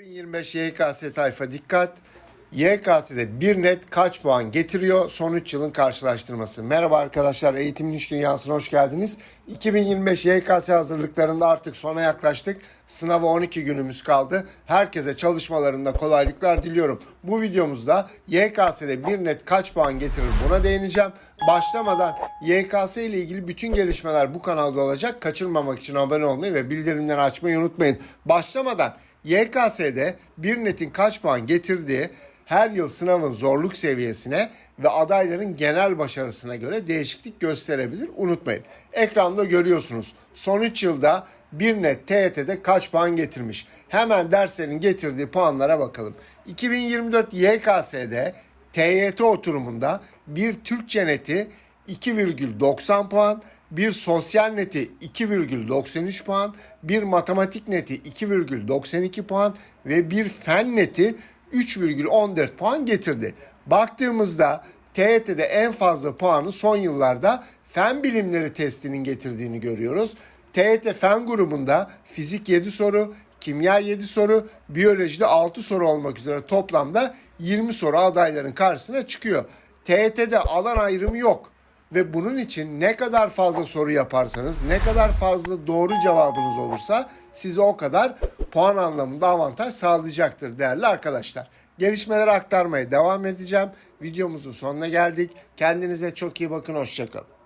2025 YKS tayfa dikkat. YKS'de bir net kaç puan getiriyor? Son 3 yılın karşılaştırması. Merhaba arkadaşlar, Eğitimin İş Dünyası'na hoş geldiniz. 2025 YKS hazırlıklarında artık sona yaklaştık. Sınava 12 günümüz kaldı. Herkese çalışmalarında kolaylıklar diliyorum. Bu videomuzda YKS'de bir net kaç puan getirir buna değineceğim. Başlamadan YKS ile ilgili bütün gelişmeler bu kanalda olacak. Kaçırmamak için abone olmayı ve bildirimleri açmayı unutmayın. Başlamadan YKS'de bir netin kaç puan getirdiği her yıl sınavın zorluk seviyesine ve adayların genel başarısına göre değişiklik gösterebilir. Unutmayın. Ekranda görüyorsunuz. Son 3 yılda bir net TYT'de kaç puan getirmiş. Hemen derslerin getirdiği puanlara bakalım. 2024 YKS'de TYT oturumunda bir Türkçe neti 2,90 puan, bir sosyal neti 2,93 puan, bir matematik neti 2,92 puan ve bir fen neti 3,14 puan getirdi. Baktığımızda TYT'de en fazla puanı son yıllarda fen bilimleri testinin getirdiğini görüyoruz. TYT fen grubunda fizik 7 soru, kimya 7 soru, biyolojide 6 soru olmak üzere toplamda 20 soru adayların karşısına çıkıyor. TYT'de alan ayrımı yok ve bunun için ne kadar fazla soru yaparsanız, ne kadar fazla doğru cevabınız olursa size o kadar puan anlamında avantaj sağlayacaktır değerli arkadaşlar. Gelişmeleri aktarmaya devam edeceğim. Videomuzun sonuna geldik. Kendinize çok iyi bakın. Hoşçakalın.